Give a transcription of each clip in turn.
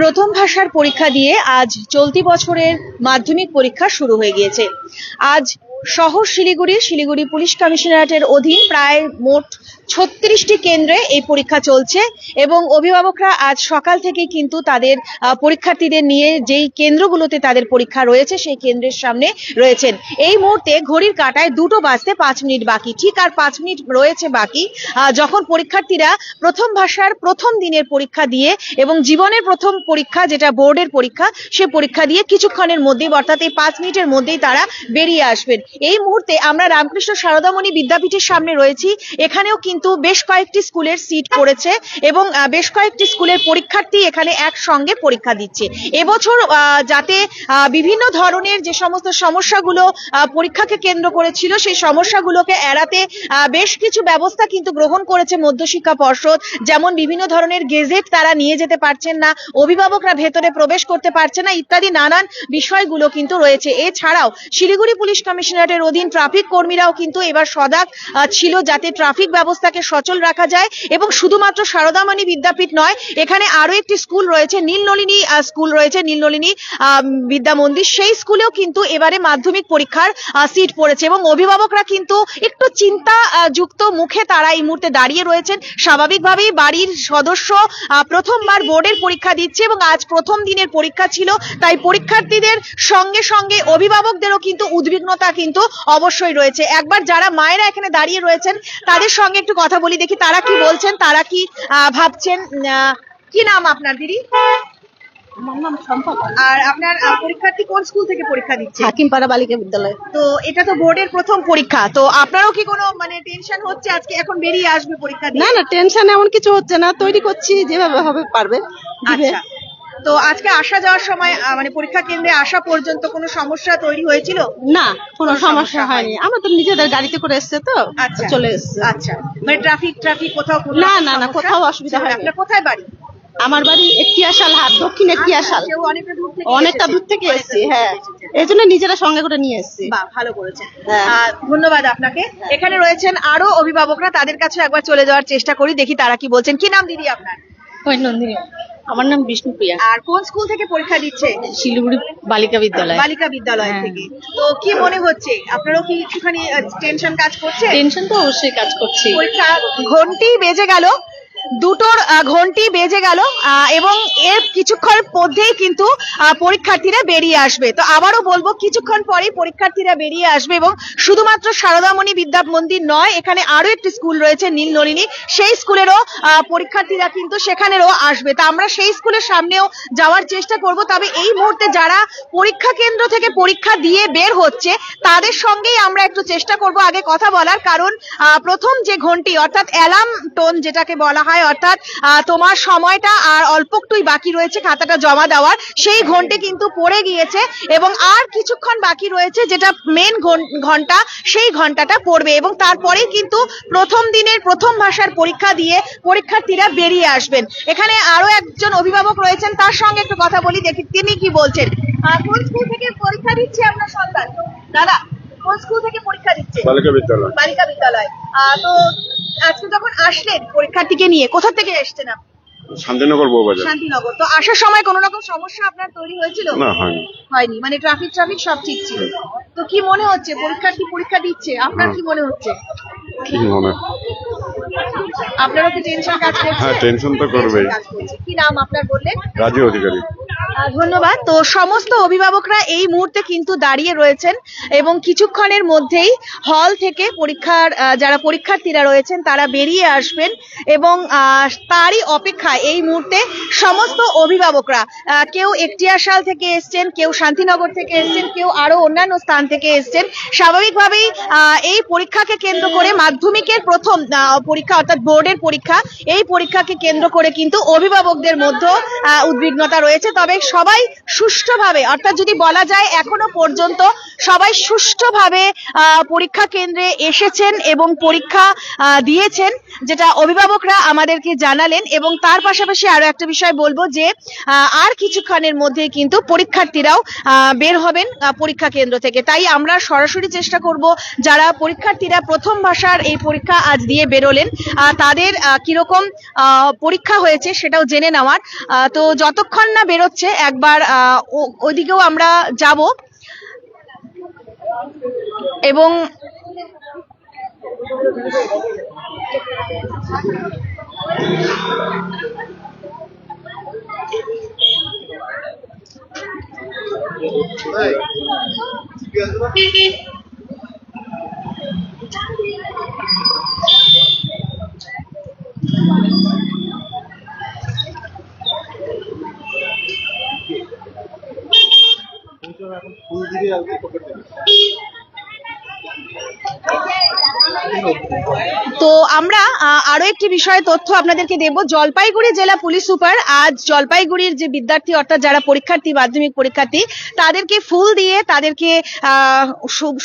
প্রথম ভাষার পরীক্ষা দিয়ে আজ চলতি বছরের মাধ্যমিক পরীক্ষা শুরু হয়ে গিয়েছে। আজ শহর শিলিগুড়ি শিলিগুড়ি পুলিশ কমিশনারেটের অধীন প্রায় মোট ছত্রিশটি কেন্দ্রে এই পরীক্ষা চলছে এবং অভিভাবকরা আজ সকাল থেকেই কিন্তু তাদের পরীক্ষার্থীদের নিয়ে যেই কেন্দ্রগুলোতে তাদের পরীক্ষা রয়েছে সেই কেন্দ্রের সামনে রয়েছেন। এই মুহূর্তে ঘড়ির কাঁটায় দুটো বাজতে পাঁচ মিনিট বাকি। ঠিক আর পাঁচ মিনিট রয়েছে বাকি। যখন পরীক্ষার্থীরা প্রথম ভাষার প্রথম দিনের পরীক্ষা দিয়ে এবং জীবনের প্রথম পরীক্ষা যেটা বোর্ডের পরীক্ষা, সে পরীক্ষা দিয়ে কিছুক্ষণের মধ্যেই অর্থাৎ এই পাঁচ মিনিটের মধ্যেই তারা বেরিয়ে আসবেন। এই মুহূর্তে আমরা রামকৃষ্ণ সারদামণি বিদ্যাপীঠের সামনে রয়েছি। এখানেও কিন্তু বেশ কয়েকটি স্কুলের সিট পড়েছে এবং বেশ কয়েকটি স্কুলের পরীক্ষার্থী এখানে একসঙ্গে পরীক্ষা দিচ্ছে। এবছর যাতে বিভিন্ন ধরনের যে সমস্ত সমস্যাগুলো পরীক্ষাকে কেন্দ্র করেছিল সেই সমস্যাগুলোকে এড়াতে বেশ কিছু ব্যবস্থা কিন্তু গ্রহণ করেছে মধ্যশিক্ষা পর্ষদ। যেমন বিভিন্ন ধরনের গেজেট তারা নিয়ে যেতে পারছেন না অভিভাবকরা ভেতরে প্রবেশ করতে পারছে না ইত্যাদি নানান বিষয়গুলো কিন্তু রয়েছে। এছাড়াও শিলিগুড়ি পুলিশ কমিশনারের অধীন ট্রাফিক কর্মীরাও কিন্তু এবার আহ, ছিল যাতে ট্রাফিক ব্যবস্থাকে সচল রাখা যায় এবং শুধুমাত্র সারদামণি বিদ্যাপীঠ নয়, এখানে আরও একটি স্কুল রয়েছে, নীলনলিনী স্কুল রয়েছে, নীলনলিনী বিদ্যা মন্দির। সেই স্কুলেও কিন্তু এবারে মাধ্যমিক পরীক্ষার সিট পড়েছে এবং অভিভাবকরা কিন্তু একটু চিন্তা যুক্ত মুখে তারা এই মুহূর্তে দাঁড়িয়ে রয়েছেন। স্বাভাবিকভাবেই বাড়ির সদস্য প্রথমবার বোর্ডের পরীক্ষা দিচ্ছে এবং আজ প্রথম দিনের পরীক্ষা ছিল, তাই পরীক্ষার্থীদের সঙ্গে সঙ্গে অভিভাবকদেরও কিন্তু উদ্বিগ্নতা কিন্তু অবশ্যই রয়েছে। একবার যারা মায়েরা এখানে দাঁড়িয়ে রয়েছেন, তাদের সঙ্গে একটু কথা বলি দেখি তারা কি বলছেন তারা কি ভাবছেন কি নাম আপনার দিদি। আর আপনার পরীক্ষার্থী কোন স্কুল থেকে পরীক্ষা দিচ্ছে? হাকিমপাড়া বালিকা বিদ্যালয়। তো এটা তো বোর্ডের প্রথম পরীক্ষা তো আপনারও কি কোনো মানে টেনশন হচ্ছে আজকে এখন বেরিয়ে আসবে পরীক্ষা না না টেনশন এমন কিছু হচ্ছে না তৈরি করছি যেভাবে হবে পারবে। আচ্ছা। তো আজকে আসা যাওয়ার সময় মানে পরীক্ষা কেন্দ্রে আসা পর্যন্ত কোনো সমস্যা তৈরি হয়েছিল? না কোনো সমস্যা হয়নি। আমরা তো নিজেদের গাড়িতে করে এসছে তো আচ্ছা চলে এসছে। আচ্ছা। মানে ট্রাফিক ট্রাফিক কোথাও না, না, না, কোথাও অসুবিধা হয় আপনার কোথায় বাড়ি? আমার বাড়ি একটিয়াশাল হাট দক্ষিণ একটিয়াশাল আচ্ছা, কেউ অনেকটা দূর থেকে এসেছে। হ্যাঁ। এই জন্য নিজেরা সঙ্গে করে নিয়ে এসছি। বাহ ভালো করেছেন। হ্যাঁ। আহ, ধন্যবাদ আপনাকে। এখানে রয়েছেন আরও অভিভাবকরা তাদের কাছে একবার চলে যাওয়ার চেষ্টা করি দেখি তারা কি বলছেন। কি নাম দিদি আপনার? নন্দিনী আমার নাম বিষ্ণুপ্রিয়া আর কোন স্কুল থেকে পরীক্ষা দিচ্ছে? শিলিগুড়ি বালিকা বিদ্যালয়। বালিকা বিদ্যালয় হ্যাঁ। থেকে। তো কি মনে হচ্ছে? আপনারও কি একটুখানি টেনশন কাজ করছে? টেনশন তো অবশ্যই কাজ করছে। পরীক্ষা ঘন্টি বেজে গেল। দুটোর ঘন্টি বেজে গেল এবং এর কিছুক্ষণ মধ্যেই কিন্তু পরীক্ষার্থীরা বেরিয়ে আসবে। তো আবারও বলব, কিছুক্ষণ পরেই পরীক্ষার্থীরা বেরিয়ে আসবে এবং শুধুমাত্র সারদামণি বিদ্যা মন্দির নয়, এখানে আরও একটি স্কুল রয়েছে নীল নলিনী সেই স্কুলেরও পরীক্ষার্থীরা কিন্তু সেখানেরও আসবে। তা আমরা সেই স্কুলের সামনেও যাওয়ার চেষ্টা করব, তবে এই মুহূর্তে যারা পরীক্ষা কেন্দ্র থেকে পরীক্ষা দিয়ে বের হচ্ছে, তাদের সঙ্গেই আমরা একটু চেষ্টা করব আগে কথা বলার। কারণ প্রথম যে ঘন্টি, অর্থাৎ অ্যালার্ম টোন, যেটাকে বলা হয় অর্থাৎ তোমার সময়টা আর অল্পটুই বাকি রয়েছে খাতাটা জমা দেওয়ার। সেই ঘন্টি কিন্তু পড়ে গিয়েছে এবং আর কিছুক্ষণ বাকি রয়েছে যেটা মেন ঘণ্টা, সেই ঘন্টাটা পড়বে এবং তারপরেই কিন্তু প্রথম দিনের প্রথম ভাষার পরীক্ষা দিয়ে পরীক্ষার্থীরা বেরিয়ে আসবেন। এখানে আরও একজন অভিভাবক রয়েছেন, তার সঙ্গে একটু কথা বলি, দেখি তিনি কি বলছেন। কোন স্কুল থেকে পরীক্ষা দিচ্ছে আপনার সন্তান? দাদা? কোন স্কুল থেকে পরীক্ষা দিচ্ছে? বালিকা বিদ্যালয়। বালিকা বিদ্যালয়। তো আজকে যখন আসলেন পরীক্ষার্থীকে নিয়ে কোথা থেকে এসছেন আপনি? শান্তিনগর বউবাজার শান্তিনগর। তো আসার সময় কোনো রকম সমস্যা আপনার তৈরি হয়েছিল? না হয়নি। হয়নি। মানে ট্রাফিক ট্রাফিক সব ঠিক ছিল। তো কি মনে হচ্ছে পরীক্ষার্থী পরীক্ষা দিচ্ছে? আপনার কি মনে হচ্ছে? কি মনে। আপনারও কি টেনশন কাজ করছে? হ্যাঁ, tension তো করবেই। করছে। কি নাম আপনার বললেন? রাজু অধিকারী। ধন্যবাদ। তো সমস্ত অভিভাবকরা এই মুহূর্তে কিন্তু দাঁড়িয়ে রয়েছেন এবং কিছুক্ষণের মধ্যেই হল থেকে পরীক্ষার যারা পরীক্ষার্থীরা রয়েছেন তারা বেরিয়ে আসবেন এবং তারই অপেক্ষায় এই মুহূর্তে সমস্ত অভিভাবকরা কেউ একটিয়াশাল থেকে এসছেন, কেউ শান্তিনগর থেকে এসছেন, কেউ আরও অন্যান্য স্থান থেকে এসছেন। স্বাভাবিকভাবেই এই পরীক্ষাকে কেন্দ্র করে মাধ্যমিকের প্রথম পরীক্ষা অর্থাৎ বোর্ডের পরীক্ষা, এই পরীক্ষাকে কেন্দ্র করে কিন্তু অভিভাবকদের মধ্যে উদ্বিগ্নতা রয়েছে। তবে তবে সবাই সুষ্ঠুভাবে, অর্থাৎ যদি বলা যায় এখনও পর্যন্ত সবাই সুষ্ঠুভাবে পরীক্ষা কেন্দ্রে এসেছেন এবং পরীক্ষা দিয়েছেন, যেটা অভিভাবকরা আমাদেরকে জানালেন এবং তার পাশাপাশি আরও একটা বিষয় বলব যে আর কিছুক্ষণের মধ্যে কিন্তু পরীক্ষার্থীরাও বের হবেন পরীক্ষা কেন্দ্র থেকে। তাই আমরা সরাসরি চেষ্টা করব যারা পরীক্ষার্থীরা প্রথম ভাষার এই পরীক্ষা আজ দিয়ে বেরোলেন তাদের কীরকম পরীক্ষা হয়েছে সেটাও জেনে নেওয়ার। তো যতক্ষণ না বেরোচ্ছে একবার আহ, ও- ওইদিকেও আমরা যাব। এবং তো আরও একটি বিষয়ে তথ্য আপনাদেরকে দেব। জলপাইগুড়ি জেলা পুলিশ সুপার আজ জলপাইগুড়ির যে বিদ্যার্থী অর্থাৎ যারা পরীক্ষার্থী, মাধ্যমিক পরীক্ষার্থী, তাদেরকে ফুল দিয়ে তাদেরকে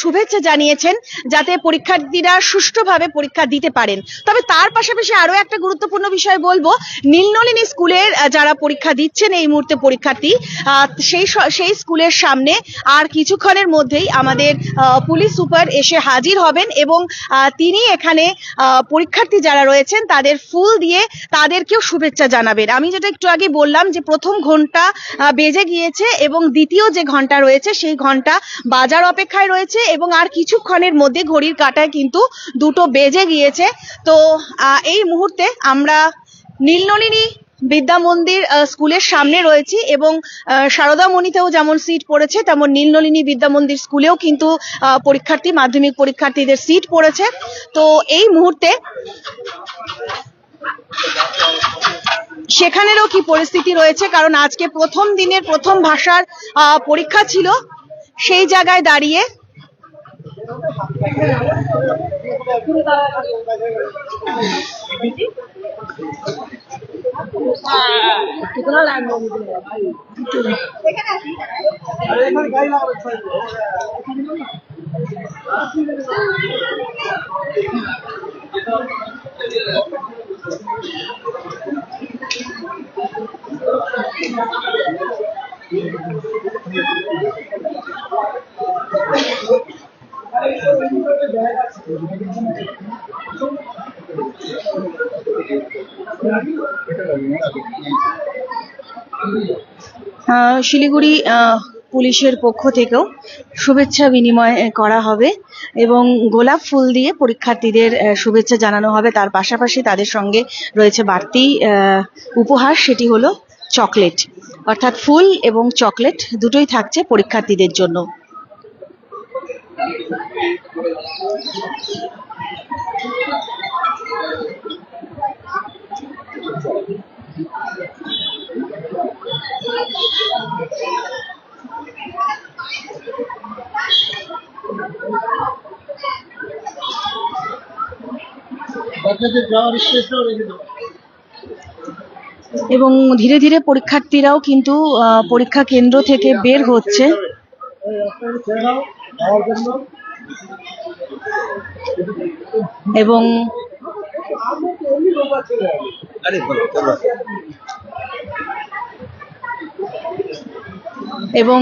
শুভেচ্ছা জানিয়েছেন যাতে পরীক্ষার্থীরা সুষ্ঠুভাবে পরীক্ষা দিতে পারেন। তবে তার পাশাপাশি আরও একটা গুরুত্বপূর্ণ বিষয় বলব। নীলনলিনী স্কুলের যারা পরীক্ষা দিচ্ছেন এই মুহূর্তে পরীক্ষার্থী সেই সেই স্কুলের সামনে আর কিছুক্ষণের মধ্যেই আমাদের পুলিশ সুপার এসে হাজির হবেন এবং তিনি এখানে পরীক্ষার্থী যারা রয়েছেন তাদের ফুল দিয়ে তাদেরকেও শুভেচ্ছা জানাবেন। আমি যেটা একটু আগে বললাম যে প্রথম ঘণ্টা বেজে গিয়েছে এবং দ্বিতীয় যে ঘণ্টা রয়েছে সেই ঘণ্টা বাজার অপেক্ষায় রয়েছে এবং আর কিছুক্ষণের মধ্যে ঘড়ির কাটায় কিন্তু দুটো বেজে গিয়েছে। তো এই মুহূর্তে আমরা নীলনলিনী বিদ্যা মন্দির স্কুলের সামনে রয়েছি এবং আহ, সারদা মণিতেও যেমন সিট পড়েছে তেমন নীলনলিনী বিদ্যা মন্দির স্কুলেও কিন্তু পরীক্ষার্থী মাধ্যমিক পরীক্ষার্থীদের সিট পড়েছে। তো এই মুহূর্তে সেখানেরও কি পরিস্থিতি রয়েছে? কারণ আজকে প্রথম দিনের প্রথম ভাষার পরীক্ষা ছিল। সেই জায়গায় দাঁড়িয়ে कितना लैंड हो गया শিলিগুড়ি পুলিশের পক্ষ থেকেও শুভেচ্ছা বিনিময় করা হবে এবং গোলাপ ফুল দিয়ে পরীক্ষার্থীদের শুভেচ্ছা জানানো হবে। তার পাশাপাশি তাদের সঙ্গে রয়েছে বাড়তি উপহার। সেটি হলো চকলেট। অর্থাৎ ফুল এবং চকলেট দুটোই থাকছে পরীক্ষার্থীদের জন্য। এবং ধীরে ধীরে পরীক্ষার্থীরাও কিন্তু আহ, পরীক্ষা কেন্দ্র থেকে বের হচ্ছে। এবং এবং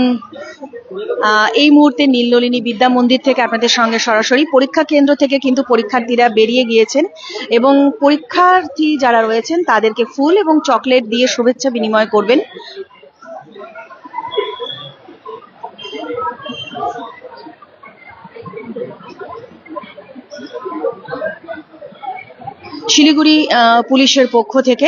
এই মুহূর্তে নীলনলিনী বিদ্যা মন্দির থেকে আপনাদের সঙ্গে সরাসরি পরীক্ষা কেন্দ্র থেকে কিন্তু পরীক্ষার্থীরা বেরিয়ে গিয়েছেন এবং পরীক্ষার্থী যারা রয়েছেন তাদেরকে ফুল এবং চকলেট দিয়ে শুভেচ্ছা বিনিময় করবেন। শিলিগুড়ি পুলিশের পক্ষ থেকে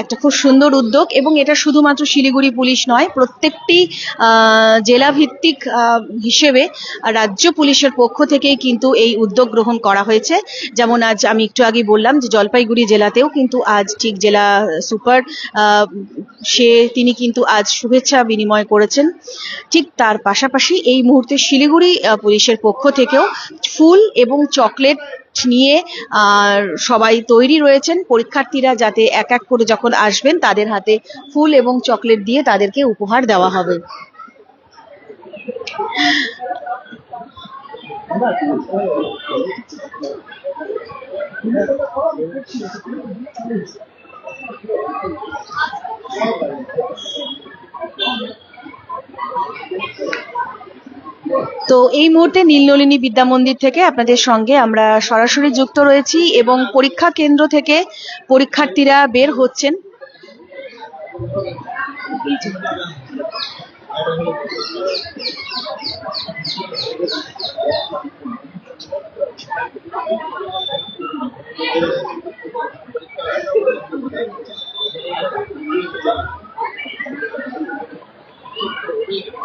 একটা খুব সুন্দর উদ্যোগ এবং এটা শুধুমাত্র শিলিগুড়ি পুলিশ নয় প্রত্যেকটি আহ, জেলা ভিত্তিক আহ, হিসেবে রাজ্য পুলিশের পক্ষ থেকেই কিন্তু এই উদ্যোগ গ্রহণ করা হয়েছে। যেমন আজ আমি একটু আগে বললাম যে জলপাইগুড়ি জেলাতেও কিন্তু আজ ঠিক জেলা সুপার সে তিনি কিন্তু আজ শুভেচ্ছা বিনিময় করেছেন। ঠিক তার পাশাপাশি এই মুহূর্তে শিলিগুড়ি পুলিশের পক্ষ থেকেও ফুল এবং চকলেট নিয়ে সবাই তৈরি রয়েছেন। পরীক্ষার্থীরা যাতে এক এক করে যখন আসবেন, তাদের হাতে ফুল এবং চকলেট দিয়ে তাদেরকে উপহার দেওয়া হবে। তো এই মুহূর্তে নীলনলিনী বিদ্যা মন্দির থেকে আপনাদের সঙ্গে আমরা সরাসরি যুক্ত রয়েছি এবং পরীক্ষা কেন্দ্র থেকে পরীক্ষার্থীরা বের হচ্ছেন।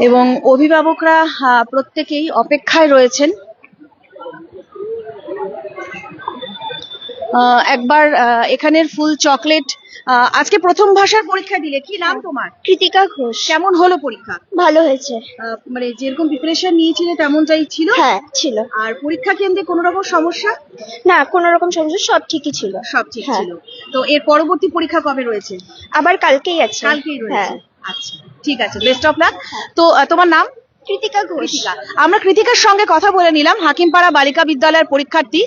এবং অভিভাবকরা প্রত্যেকেই অপেক্ষায় রয়েছেন। একবার এখানের ফুল চকলেট আজকে প্রথম ভাষার পরীক্ষা দিলে। কি নাম তোমার? কৃতিকা ঘোষ। কেমন হলো পরীক্ষা? ভালো হয়েছে। মানে যেরকম প্রিপারেশন নিয়েছিলে তেমনটাই ছিল? হ্যাঁ ছিল। আর পরীক্ষা কেন্দ্রে কোনো রকম সমস্যা? না কোনো রকম সমস্যা সব ঠিকই ছিল। সব ঠিক হ্যাঁ। ছিল। তো এর পরবর্তী পরীক্ষা কবে রয়েছে? আবার কালকেই আছে। কালকেই রয়েছে। হ্যাঁ। আচ্ছা। ঠিক আছে বেস্ট অফ লাক তো তোমার নাম? কৃতিকা ঘোষ। আমরা কৃতিকার সঙ্গে কথা বলে নিলাম হাকিমপাড়া বালিকা বিদ্যালয়ের পরীক্ষার্থী।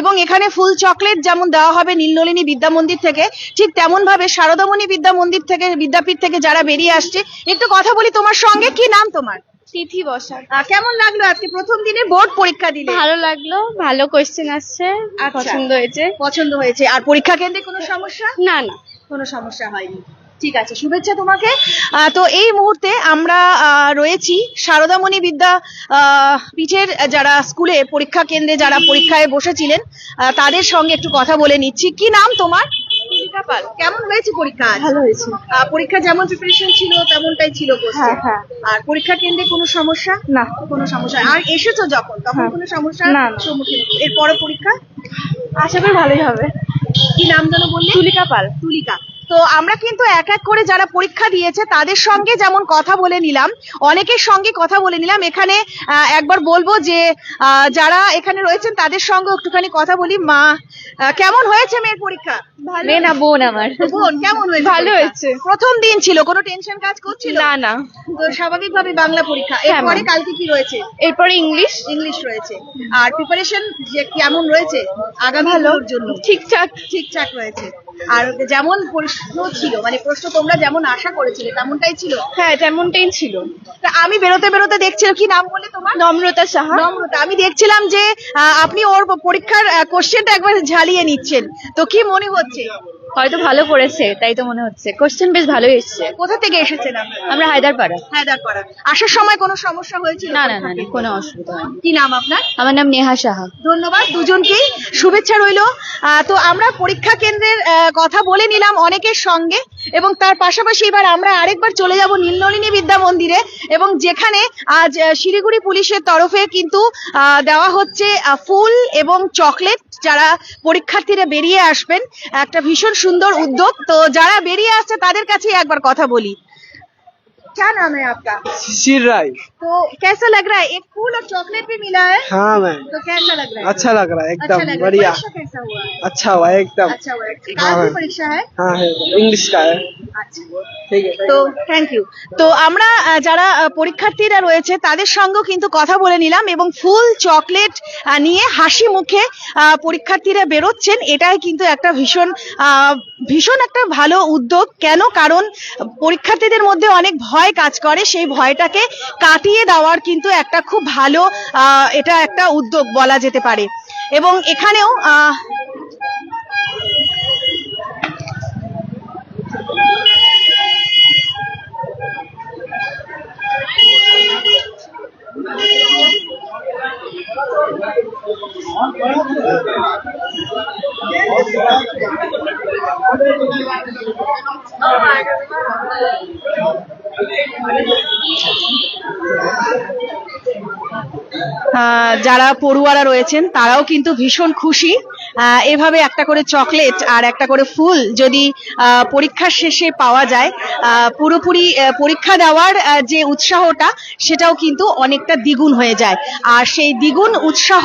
এবং এখানে ফুল চকলেট যেমন দেওয়া হবে নীলনলিনী বিদ্যা মন্দির থেকে ঠিক তেমন ভাবে শারদামণি বিদ্যা মন্দির থেকে বিদ্যাপীঠ থেকে যারা বেরিয়ে আসছে একটু কথা বলি তোমার সঙ্গে কি নাম তোমার? তিথি বসাক। কেমন লাগল আজকে প্রথম দিনে বোর্ড পরীক্ষা দিলে? ভালো লাগল ভালো কোয়েশ্চেন আসছে আচ্ছা। পছন্দ হয়েছে। পছন্দ হয়েছে। আর পরীক্ষা কেন্দ্রে কোনো সমস্যা? না না। কোনো সমস্যা হয়নি। ঠিক আছে শুভেচ্ছা তোমাকে। তো এই মুহূর্তে আমরা আহ, রয়েছি শারদামণি বিদ্যা পীঠের যারা স্কুলে পরীক্ষা কেন্দ্রে যারা পরীক্ষায় বসেছিলেন তাদের সঙ্গে একটু কথা বলে নিচ্ছি। কি নাম তোমার? পাল। কেমন হয়েছে পরীক্ষা? ভালো হয়েছে। পরীক্ষা যেমন প্রিপারেশন ছিল তেমনটাই ছিল হ্যাঁ, হ্যাঁ। আর পরীক্ষা কেন্দ্রে কোনো সমস্যা? না। কোনো সমস্যা। আর এসেছ যখন তখন হ্যাঁ। কোনো সমস্যা না। সম্মুখীন এরপরে পরীক্ষা? আশা করি ভালোই হবে। কি নাম যেন বললে? তুলিকা পাল। তুলিকা তো আমরা কিন্তু এক এক করে যারা পরীক্ষা দিয়েছে তাদের সঙ্গে যেমন কথা বলে নিলাম অনেকের সঙ্গে কথা বলে নিলাম। এখানে একবার বলব যে যারা এখানে রয়েছেন তাদের সঙ্গে একটুখানি কথা বলি। মা কেমন হয়েছে মেয়ের পরীক্ষা? মেয়ে না বোন আমার। বোন কেমন হয়েছে ভালো হয়েছে। প্রথম দিন ছিল কোনো টেনশন কাজ করছিল? না না। তো স্বাভাবিকভাবে বাংলা পরীক্ষা। হ্যাঁ, এরপরে কালকে কি রয়েছে? এরপরে ইংলিশ ইংলিশ রয়েছে। আর প্রিপারেশন যে কেমন রয়েছে? আগামী ভালোর জন্য। ঠিকঠাক। ঠিকঠাক রয়েছে। আর যেমন প্রশ্ন ছিল মানে প্রশ্ন তোমরা যেমন আশা করেছিলে তেমনটাই ছিল। হ্যাঁ তেমনটাই ছিল। তা আমি বেরোতে বেরোতে দেখছিলাম কি নাম বলে তোমার? নম্রতা সাহা। নম্রতা আমি দেখছিলাম যে আহ, আপনি ওর পরীক্ষার কোশ্চেনটা একবার ঝালিয়ে নিচ্ছেন। তো কি মনে হচ্ছে? হয়তো ভালো করেছে তাই তো মনে হচ্ছে। কোশ্চেন বেশ ভালোই এসছে। কোথা থেকে এসেছেন আমরা হায়দারপাড়া হায়দারপাড়া আসার সময় কোনো সমস্যা হয়েছিল? না না না না, কোনো অসুবিধা হয়নি কি নাম আপনার? আমার নাম নেহা সাহা। ধন্যবাদ দুজনকেই শুভেচ্ছা রইল। আহ, তো আমরা পরীক্ষা কেন্দ্রের আহ, কথা বলে নিলাম অনেকের সঙ্গে। এবং তার পাশাপাশি এবার আমরা আরেকবার চলে যাব নীলনলিনী বিদ্যা মন্দিরে এবং যেখানে আজ শিলিগুড়ি পুলিশের তরফে কিন্তু দেওয়া হচ্ছে ফুল এবং চকলেট যারা পরীক্ষার্থীরা বেরিয়ে আসবেন। একটা ভীষণ সুন্দর উদ্যোগ। তো যারা বেরিয়ে আসছে তাদের কাছে একবার কথা বলি। क्या नाम है आपका शिशिर राय तो कैसा लग रहा है एक फूल और चॉकलेट भी मिला है हाँ मैम तो कैसा लग रहा है अच्छा लग रहा है अच्छा एकदम लग रहा है बढ़िया परीक्षा कैसा हुआ है अच्छा हुआ है एकदम अच्छा हुआ है हाँ, आज भी हाँ। परीक्षा है हाँ है इंग्लिश का है আচ্ছা ठीक है তো থ্যাংক ইউ তো আমরা আহ, যারা আহ, পরীক্ষার্থীরা রয়েছে তাদের সঙ্গেও কিন্তু কথা বলে নিলাম এবং ফুল চকলেট আহ, নিয়ে হাসি মুখে আহ, পরীক্ষার্থীরা বেরোচ্ছেন এটাই কিন্তু একটা ভীষণ আহ, ভীষণ একটা ভালো উদ্যোগ কেন কারণ পরীক্ষার্থীদের মধ্যে অনেক ভয় কাজ করে, সেই ভয়টাকে কাটিয়ে দেওয়ার কিন্তু একটা খুব ভালো এটা একটা উদ্যোগ বলা যেতে পারে। এবং এখানেও যারা পড়ুয়ারা রয়েছেন তারাও কিন্তু ভীষণ খুশি। এভাবে একটা করে চকলেট আর একটা করে ফুল যদি পরীক্ষার শেষে পাওয়া যায় পুরোপুরি পরীক্ষা দেওয়ার যে উৎসাহটা, সেটাও কিন্তু অনেকটা দ্বিগুণ হয়ে যায়। আর সেই দ্বিগুণ উৎসাহ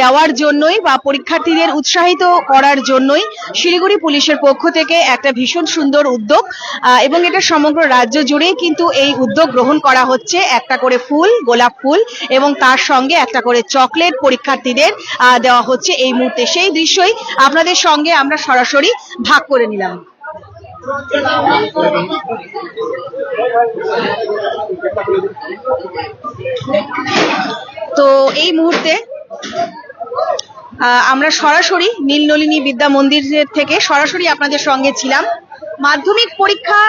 দেওয়ার জন্যই বা পরীক্ষার্থীদের উৎসাহিত করার জন্যই শিলিগুড়ি পুলিশের পক্ষ থেকে একটা ভীষণ সুন্দর উদ্যোগ এবং এটা সমগ্র রাজ্য জুড়েই কিন্তু এই উদ্যোগ গ্রহণ করা হচ্ছে। একটা করে ফুল, গোলাপ ফুল, এবং তার সঙ্গে একটা করে চকলেট পরীক্ষার্থীদের দেওয়া হচ্ছে এই মুহূর্তে সেই দৃশ্যই আপনাদের সঙ্গে আমরা সরাসরি ভাগ করে নিলাম। তো এই মুহূর্তে আমরা সরাসরি নীলনলিনী বিদ্যা মন্দিরের থেকে সরাসরি আপনাদের সঙ্গে ছিলাম। মাধ্যমিক পরীক্ষা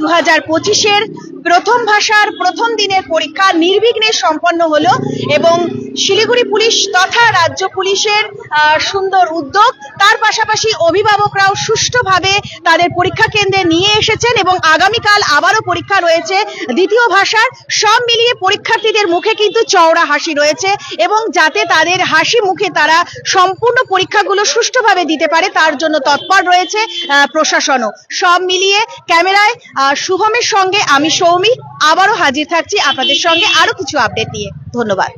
দু হাজার পঁচিশের প্রথম ভাষার প্রথম দিনের পরীক্ষা নির্বিঘ্নে সম্পন্ন হলো এবং শিলিগুড়ি পুলিশ তথা রাজ্য পুলিশের সুন্দর উদ্যোগ। তার পাশাপাশি অভিভাবকরাও সুষ্ঠুভাবে তাদের পরীক্ষা কেন্দ্রে নিয়ে এসেছেন এবং আগামীকাল আবারও পরীক্ষা রয়েছে দ্বিতীয় ভাষার। সব মিলিয়ে পরীক্ষার্থীদের মুখে কিন্তু চওড়া হাসি রয়েছে এবং যাতে তাদের হাসি মুখে তারা সম্পূর্ণ পরীক্ষাগুলো সুষ্ঠুভাবে দিতে পারে, তার জন্য তৎপর রয়েছে প্রশাসনও। সব মিলিয়ে ক্যামেরায় শুভমের সঙ্গে আমি সৌমি। আবারও হাজির থাকছি আপনাদের সঙ্গে আরও কিছু আপডেট নিয়ে। ধন্যবাদ।